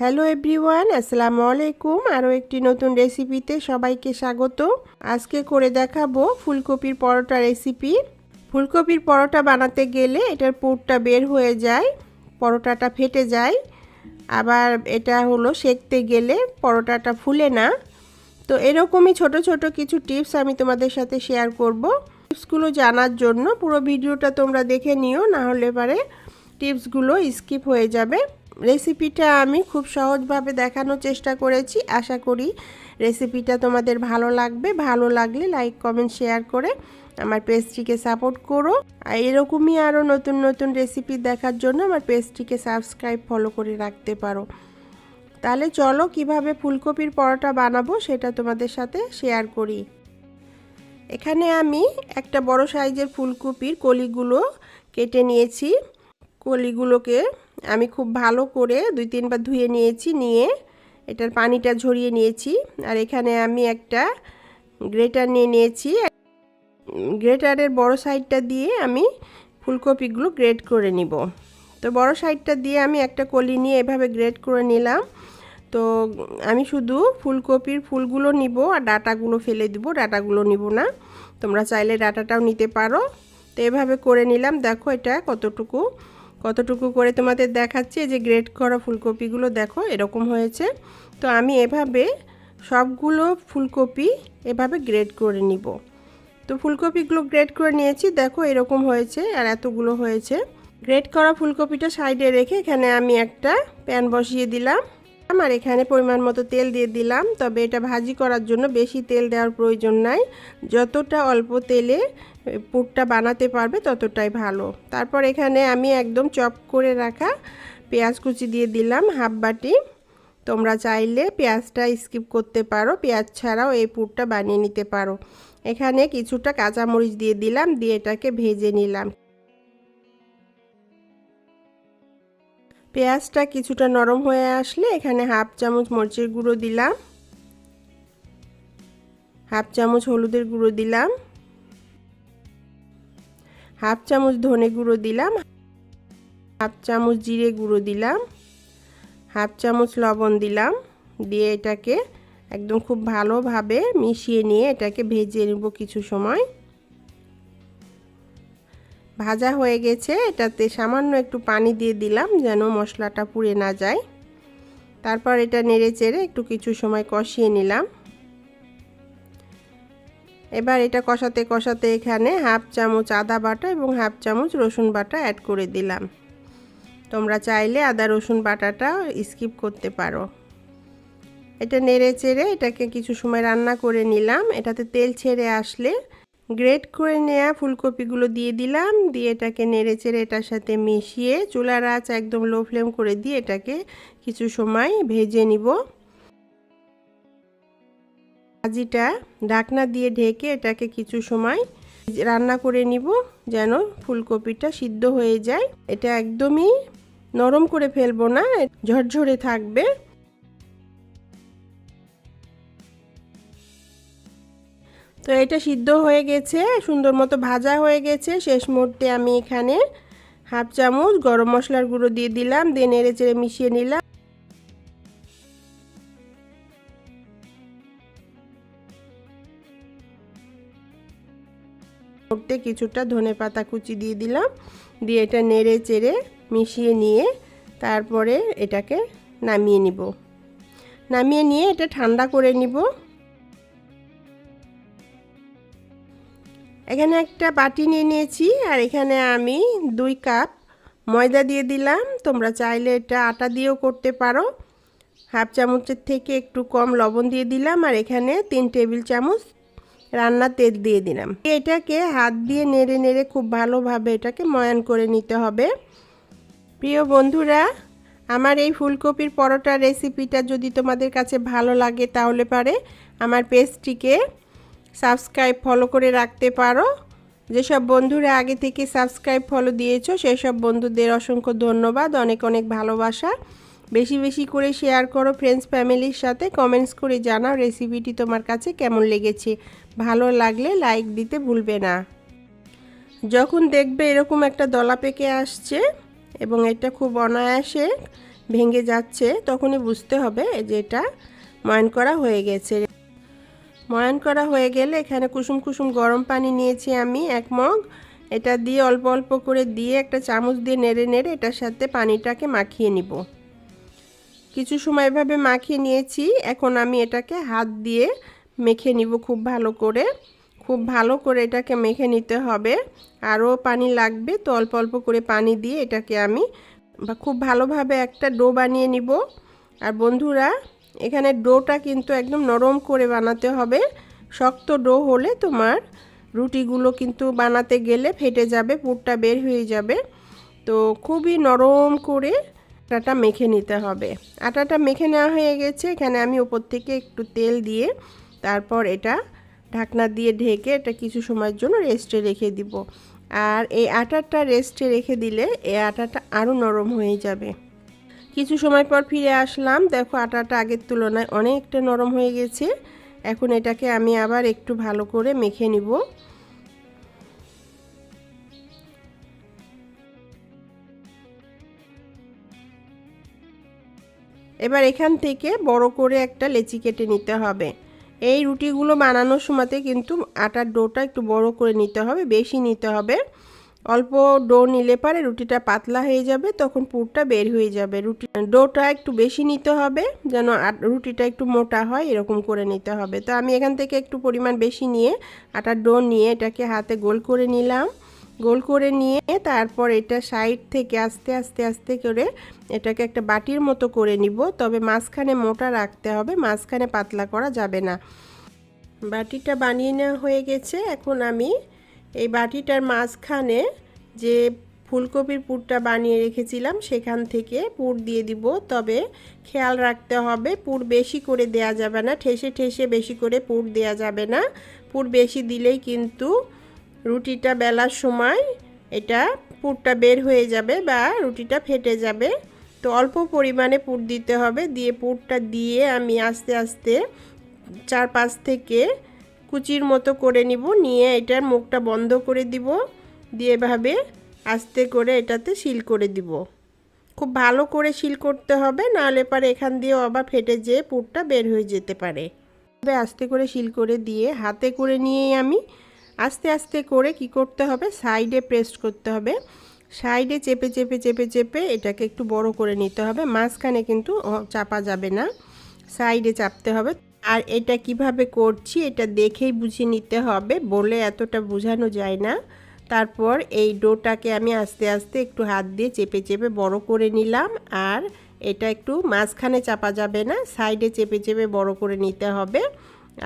Hello everyone, আসসালামু আলাইকুম। আরও একটি নতুন রেসিপিতে সবাইকে স্বাগত। আজকে করে দেখাবো ফুলকপির পরোটা রেসিপি। ফুলকপির পরোটা বানাতে গেলে এটার পুরটা বের হয়ে যায়, পরোটাটা ফেটে যায়। আবার এটা হলো সেকতে গেলে পরোটাটা ফুলে না। তো এরকমই ছোট ছোট কিছু টিপস আমি তোমাদের সাথে শেয়ার করব। টিপসগুলো জানার জন্য পুরো ভিডিওটা তোমরা দেখে নিও, না হলে পারে টিপসগুলো স্কিপ হয়ে যাবে। রেসিপিটা আমি খুব সহজভাবে দেখানোর চেষ্টা করেছি। আশা করি রেসিপিটা তোমাদের ভালো লাগবে। ভালো লাগলে লাইক কমেন্ট শেয়ার করে আমার পেজটিকে সাপোর্ট করো। আর এরকমই আরও নতুন নতুন রেসিপি দেখার জন্য আমার পেজটিকে সাবস্ক্রাইব ফলো করে রাখতে পারো। তাহলে চলো কীভাবে ফুলকপির পরোটা বানাবো সেটা তোমাদের সাথে শেয়ার করি। এখানে আমি একটা বড় সাইজের ফুলকপির কলিগুলো কেটে নিয়েছি। কলিগুলোকে আমি খুব ভালো করে দুই তিনবার ধুয়ে নিয়েছি, নিয়ে এটার পানিটা ঝরিয়ে নিয়েছি। আর এখানে আমি একটা গ্রেটার নিয়ে নিয়েছি। গ্রেটারের বড় সাইডটা দিয়ে আমি ফুলকপিগুলো গ্রেট করে নিব। তো বড় সাইডটা দিয়ে আমি একটা কলি নিয়ে এভাবে গ্রেট করে নিলাম। তো আমি শুধু ফুলকপির ফুলগুলো নিব আর ডাটাগুলো ফেলে দিব, ডাটাগুলো নিব না। তোমরা চাইলে ডাটাটাও নিতে পারো। তো এভাবে করে নিলাম। দেখো এটা কতটুকু কতটুকু করে তোমাদের দেখাচ্ছি যে গ্রেট করা ফুলকপিগুলো দেখো, এরকম হয়েছে। তো আমি এভাবে সবগুলো ফুলকপি এভাবে গ্রেড করে নিব। তো ফুলকপিগুলো গ্রেড করে নিয়েছি, দেখো এরকম হয়েছে আর এতগুলো হয়েছে। গ্রেড করা ফুলকপিটা সাইডে রেখে এখানে আমি একটা প্যান বসিয়ে দিলাম। আমার এখানে পরিমাণ মতো তেল দিয়ে দিলাম, তবে এটা ভাজি করার জন্য বেশি তেল দেওয়ার প্রয়োজন নাই। যতটা অল্প তেলে পুরটা বানাতে পারবে ততটাই ভালো। তারপর এখানে আমি একদম চপ করে রাখা পেঁয়াজ কুচি দিয়ে দিলাম হাফ বাটি। তোমরা চাইলে পেঁয়াজটা স্কিপ করতে পারো, পেঁয়াজ ছাড়াও এই পুরটা বানিয়ে নিতে পারো। এখানে কিছুটা কাঁচামরিচ দিয়ে দিলাম, দিয়ে এটাকে ভেজে নিলাম। পেঁয়াজটা কিছুটা নরম হয়ে আসলে এখানে হাফ চামচ মরিচের গুঁড়ো দিলাম। হাফ চামচ হলুদের গুঁড়ো দিলাম। হাফ চামচ ধনে গুঁড়ো দিলাম। হাফ চামচ জিরে গুঁড়ো দিলাম। হাফ চামচ লবণ দিলাম। দিয়ে এটাকে একদম খুব ভালোভাবে মিশিয়ে নিয়ে এটাকে ভেজে নেব কিছু সময়। ভাজা হয়ে গেছে। এটাতে সামান্য একটু পানি দিয়ে দিলাম যেন মশলাটা পুড়ে না যায়। তারপর এটা নেড়ে চেড়ে একটু কিছু সময় কষিয়ে নিলাম। এবার এটা কষাতে কষাতে এখানে হাফ চামচ আদা বাটা এবং হাফ চামচ রসুন বাটা অ্যাড করে দিলাম। তোমরা চাইলে আদা রসুন বাটাটা স্কিপ করতে পারো। এটা নেড়ে চেড়ে এটাকে কিছু সময় রান্না করে নিলাম। এটাতে তেল ছেড়ে আসলে গ্রেট করে নেওয়া ফুলকপিগুলো দিয়ে দিলাম, দিয়ে এটাকে নেড়ে চেড়ে এটার সাথে মিশিয়ে চুলার আঁচ একদম লো ফ্লেম করে দিয়ে এটাকে কিছু সময় ভেজে নিব। ভাজিটা ঢাকনা দিয়ে ঢেকে এটাকে কিছু সময় রান্না করে নিব যেন ফুলকপিটা সিদ্ধ হয়ে যায়। এটা একদমই নরম করে ফেলব না, ঝরঝরে থাকবে। তো এটা সিদ্ধ হয়ে গেছে, সুন্দর মতো ভাজা হয়ে গেছে। শেষ মুহূর্তে আমি এখানে হাফ চামচ গরম মশলার গুঁড়ো দিয়ে দিলাম, দিয়ে নেড়ে চেড়ে মিশিয়ে নিলাম। কিছুটা ধনে পাতা কুচি দিয়ে দিলাম, দিয়ে এটা নেড়ে চেড়ে মিশিয়ে নিয়ে তারপরে এটাকে নামিয়ে নিব। নামিয়ে নিয়ে এটা ঠান্ডা করে নিব। এখানে একটা বাটি নিয়ে নিয়েছি, আর এখানে আমি দুই কাপ ময়দা দিয়ে দিলাম। তোমরা চাইলে এটা আটা দিয়েও করতে পারো। হাফ চামচের থেকে একটু কম লবণ দিয়ে দিলাম, আর এখানে তিন টেবিল চামচ রান্নার তেল দিয়ে দিলাম। এটাকে হাত দিয়ে নেড়ে নেড়ে খুব ভালোভাবে এটাকে ময়ান করে নিতে হবে। প্রিয় বন্ধুরা, আমার এই ফুলকপির পরোটা রেসিপিটা যদি তোমাদের কাছে ভালো লাগে তাহলে পারে আমার পেজটিকে সাবস্ক্রাইব ফলো করে রাখতে পারো। যেসব বন্ধুরা আগে থেকে সাবস্ক্রাইব ফলো দিয়েছ, সেসব বন্ধুদের অসংখ্য ধন্যবাদ। অনেক অনেক ভালোবাসা। বেশি বেশি করে শেয়ার করো ফ্রেন্ডস ফ্যামিলির সাথে। কমেন্টস করে জানাও রেসিপিটি তোমার কাছে কেমন লেগেছে। ভালো লাগলে লাইক দিতে ভুলবে না। যখন দেখবে এরকম একটা দলা পেকে আসছে এবং এটা খুব অনায়াসে ভেঙে যাচ্ছে, তখনই বুঝতে হবে যে এটা ময়ান করা হয়ে গেছে। ময়ান করা হয়ে গেলে এখানে কুসুম কুসুম গরম পানি নিয়েছি আমি, এক মগ। এটা দিয়ে অল্প অল্প করে দিয়ে একটা চামচ দিয়ে নেড়ে নেড়ে এটার সাথে পানিটাকে মাখিয়ে নিব। কিছু সময় এভাবে মাখিয়ে নিয়েছি, এখন আমি এটাকে হাত দিয়ে মেখে নিব খুব ভালো করে। খুব ভালো করে এটাকে মেখে নিতে হবে। আরও পানি লাগবে তো অল্প অল্প করে পানি দিয়ে এটাকে আমি খুব ভালোভাবে একটা ডো বানিয়ে নিব। আর বন্ধুরা এখানে ডোটা কিন্তু একদম নরম করে বানাতে হবে। শক্ত ডো হলে তোমার রুটিগুলো কিন্তু বানাতে গেলে ফেটে যাবে, পুরটা বের হয়ে যাবে। তো খুবই নরম করে আটাটা মেখে নিতে হবে। আটাটা মেখে নেওয়া হয়ে গেছে। এখানে আমি ওপর থেকে একটু তেল দিয়ে তারপর এটা ঢাকনা দিয়ে ঢেকে এটা কিছু সময়ের জন্য রেস্টে রেখে দিব। আর এই আটাটা রেস্টে রেখে দিলে এই আটাটা আরও নরম হয়ে যাবে। কিছু সময় পর ফিরে আসলাম। দেখো আটাটা আগের তুলনায় অনেকটা নরম হয়ে গেছে। এখন এটাকে আমি আবার একটু ভালো করে মেখে নিব। এবার এখান থেকে বড় করে একটা লেচি কেটে নিতে হবে। এই রুটিগুলো বানানোর সময়তে কিন্তু আটার ডোটা একটু বড় করে নিতে হবে, বেশি নিতে হবে। অল্প ডো নিলে পারে রুটিটা পাতলা হয়ে যাবে, তখন পুরটা বের হয়ে যাবে। রুটি, ডোটা একটু বেশি নিতে হবে, যেন রুটিটা একটু মোটা হয়, এরকম করে নিতে হবে। তো আমি এখান থেকে একটু পরিমাণ বেশি নিয়ে আটার ডো নিয়ে এটাকে হাতে গোল করে নিলাম। গোল করে নিয়ে তারপর এটা সাইড থেকে আস্তে আস্তে আস্তে করে এটাকে একটা বাটির মতো করে নিব। তবে মাঝখানে মোটা রাখতে হবে, মাঝখানে পাতলা করা যাবে না। বাটিটা বানিয়ে নেওয়া হয়ে গেছে। এখন আমি এই বাটিটার মাঝখানে যে ফুলকপির পুরটা বানিয়ে রেখেছিলাম, সেখান থেকে পুর দিয়ে দিব। তবে খেয়াল রাখতে হবে, পুর বেশি করে দেয়া যাবে না, ঠেসে ঠেসে বেশি করে পুর দেয়া যাবে না। পুর বেশি দিলেই কিন্তু রুটিটা বেলার সময় এটা পুরটা বের হয়ে যাবে বা রুটিটা ফেটে যাবে। তো অল্প পরিমাণে পুর দিতে হবে, দিয়ে পুরটা দিয়ে আমি আস্তে আস্তে চার পাঁচ থেকে কুচির মতো করে নিব, নিয়ে এটার মুখটা বন্ধ করে দিব, দিয়ে এভাবে আস্তে করে এটাতে শিল করে দিব। খুব ভালো করে শিল করতে হবে, নাহলে পারে এখান দিয়েও আবার ফেটে যেয়ে পুরটা বের হয়ে যেতে পারে। আস্তে করে শিল করে দিয়ে হাতে করে নিয়েই আমি আস্তে আস্তে করে কি করতে হবে, সাইডে প্রেস করতে হবে। সাইডে চেপে চেপে চেপে চেপে এটাকে একটু বড় করে নিতে হবে, মাঝখানে কিন্তু চাপা যাবে না, সাইডে চাপতে হবে। আর এটা কীভাবে করছি এটা দেখেই বুঝে নিতে হবে, বলে এতটা বোঝানো যায় না। তারপর এই ডোটাকে আমি আস্তে আস্তে একটু হাত দিয়ে চেপে চেপে বড় করে নিলাম, আর এটা একটু মাঝখানে চাপা যাবে না, সাইডে চেপে চেপে বড় করে নিতে হবে।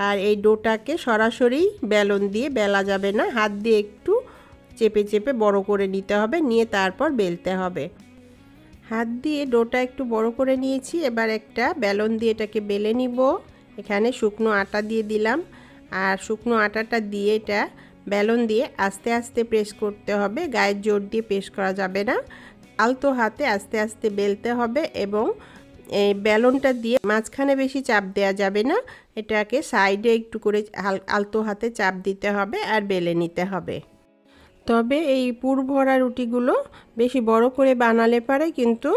আর এই ডোটাকে সরাসরি বেলন দিয়ে বেলা যাবে না, হাত দিয়ে একটু চেপে চেপে বড় করে নিতে হবে, নিয়ে তারপর বেলতে হবে। হাত দিয়ে ডোটা একটু বড় করে নিয়েছি, এবার একটা বেলন দিয়ে এটাকে বেলে নিব। এখানে শুকনো আটা দিয়ে দিলাম। আর শুকনো আটাটা দিয়ে এটা বেলন দিয়ে আস্তে আস্তে প্রেস করতে হবে। গায়ের জোর দিয়ে প্রেস করা যাবে না। আলতো হাতে আস্তে আস্তে বেলতে হবে এবং এই বেলনটা দিয়ে মাঝখানে বেশি চাপ দেওয়া যাবে না। এটাকে সাইডে একটু করে আলতো হাতে চাপ দিতে হবে আর বেলে নিতে হবে। তবে এই পুর ভরা রুটিগুলো বেশি বড় করে বানালে পারে, কিন্তু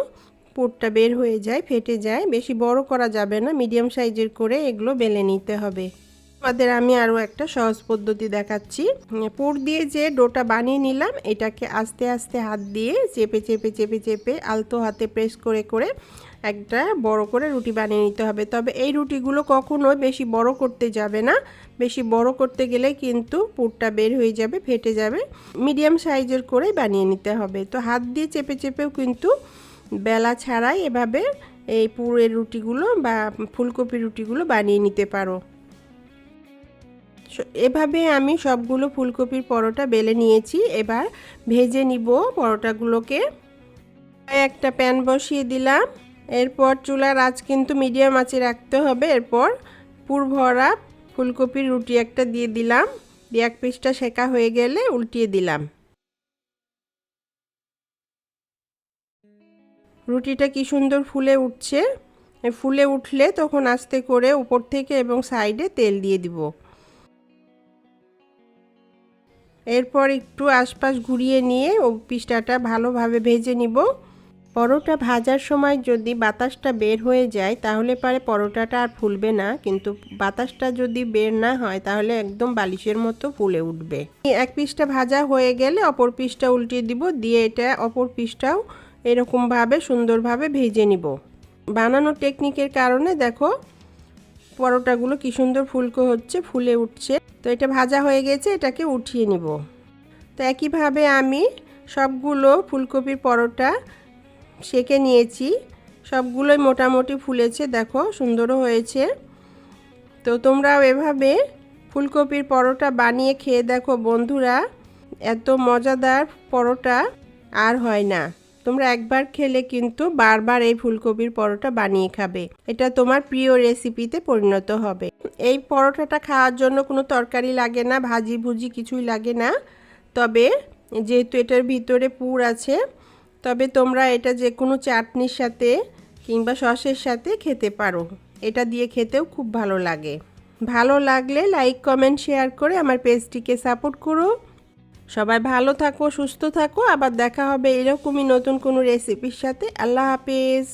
পুরটা বের হয়ে যায়, ফেটে যায়। বেশি বড় করা যাবে না, মিডিয়াম সাইজের করে এগুলো বেলে নিতে হবে। আমাদের আমি আরও একটা সহজ পদ্ধতি দেখাচ্ছি। পুর দিয়ে যে ডোটা বানিয়ে নিলাম, এটাকে আস্তে আস্তে হাত দিয়ে চেপে চেপে চেপে চেপে আলতো হাতে প্রেস করে করে একটা বড় করে রুটি বানিয়ে নিতে হবে। তবে এই রুটিগুলো কখনোই বেশি বড় করতে যাবে না। বেশি বড় করতে গেলে কিন্তু পুরটা বের হয়ে যাবে, ফেটে যাবে। মিডিয়াম সাইজের করেই বানিয়ে নিতে হবে। তো হাত দিয়ে চেপে, চেপেও কিন্তু বেলা ছাড়াই এভাবে এই পুরের রুটিগুলো বা ফুলকপির রুটিগুলো বানিয়ে নিতে পারো। এভাবে আমি সবগুলো ফুলকপির পরোটা বেলে নিয়েছি। এবার ভেজে নিব পরোটাগুলোকে। একটা প্যান বসিয়ে দিলাম। এরপর চুলার আঁচ কিন্তু মিডিয়াম আঁচে রাখতে হবে। এরপর পুর ভরা ফুলকপির রুটি একটা দিয়ে দিলাম। দিয়ে এক পিসটা সেকা হয়ে গেলে উল্টিয়ে দিলাম। রুটিটা কি সুন্দর ফুলে উঠছে? ফুলে উঠলে তখন আস্তে করে উপর থেকে এবং সাইডে তেল দিয়ে দিব। এরপর একটু আশপাশ ঘুরিয়ে নিয়ে ও পিসটাটা ভালোভাবে ভেজে নিব। পরোটা ভাজার সময় যদি বাতাসটা বের হয়ে যায়, তাহলে পারে পরোটাটা আর ফুলবে না। কিন্তু বাতাসটা যদি বের না হয়, তাহলে একদম বালিশের মতো ফুলে উঠবে। এক পিসটা ভাজা হয়ে গেলে অপর পিসটা উল্টিয়ে দিব। দিয়ে এটা অপর পিসটাও এরকমভাবে সুন্দরভাবে ভেজে নিব। বানানোর টেকনিকের কারণে দেখো, পরোটাগুলো কি সুন্দর ফুলকো হচ্ছে, ফুলে উঠছে। তো এটা ভাজা হয়ে গেছে, এটাকে উঠিয়ে নিব। তো একইভাবে আমি সবগুলো ফুলকপির পরোটা সেকে নিয়েছি। সবগুলোই মোটামুটি ফুলেছে, দেখো, সুন্দরও হয়েছে। তো তোমরাও এভাবে ফুলকপির পরোটা বানিয়ে খেয়ে দেখো বন্ধুরা, এত মজাদার পরোটা আর হয় না। তোমরা একবার খেলে কিন্তু বারবার এই ফুলকপির পরোটা বানিয়ে খাবে। এটা তোমার প্রিয় রেসিপিতে পরিণত হবে। এই পরোটাটা খাওয়ার জন্য কোনো তরকারি লাগে না, ভাজি ভুজি কিছুই লাগে না। তবে যেহেতু এটার ভিতরে পুর আছে, তবে তোমরা এটা যে কোনো চাটনির সাথে কিংবা সসের সাথে খেতে পারো। এটা দিয়ে খেতেও খুব ভালো লাগে। ভালো লাগলে লাইক, কমেন্ট, শেয়ার করে আমার পেজটিকে সাপোর্ট করো। সবাই ভালো থাকো, সুস্থ থাকো। আবার দেখা হবে এরকমই নতুন কোনো রেসিপির সাথে। আল্লাহ হাফেজ।